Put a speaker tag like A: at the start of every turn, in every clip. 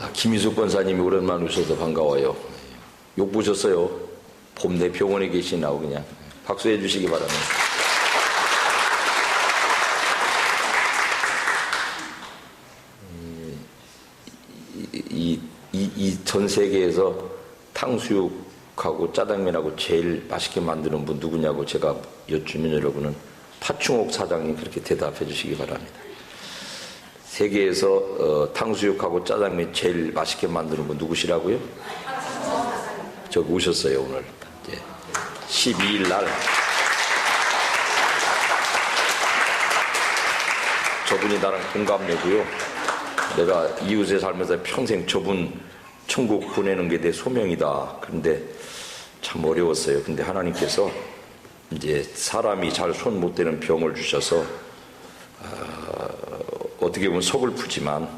A: 아, 김희숙 권사님이 오랜만에 오셔서 반가워요. 욕 보셨어요? 봄내 병원에 계시나고 그냥 박수해 주시기 바랍니다. 이전 세계에서 탕수육하고 짜장면하고 제일 맛있게 만드는 분 누구냐고 제가 여쭈면 여러분은 파충옥 사장님 그렇게 대답해 주시기 바랍니다. 세계에서 어, 탕수육하고 짜장면 제일 맛있게 만드는 분 누구시라고요? 저기 오셨어요 오늘 이제 12일 날 저분이 나랑 동갑내고요. 내가 이웃에 살면서 평생 저분 천국 보내는 게 내 소명이다. 그런데 참 어려웠어요. 근데 하나님께서 이제 사람이 잘 손 못 대는 병을 주셔서 어, 떻게 보면 서글프지만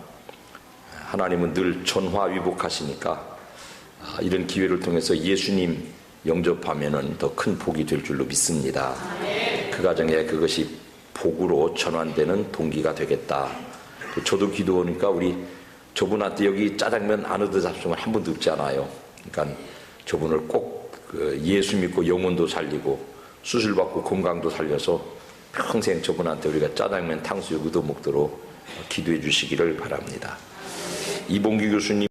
A: 하나님은 늘 전화위복하시니까 아, 이런 기회를 통해서 예수님 영접하면은 더큰 복이 될 줄로 믿습니다. 그 가정에 그것이 복으로 전환되는 동기가 되겠다. 저도 기도하니까 우리 저분한테 여기 짜장면 안 얻어 잡수면 한 번도 없지 않아요. 그러니까 저분을 꼭그 예수 믿고 영혼도 살리고 수술 받고 건강도 살려서 평생 저분한테 우리가 짜장면 탕수육 얻어 먹도록 기도해 주시기를 바랍니다. 이봉기 교수님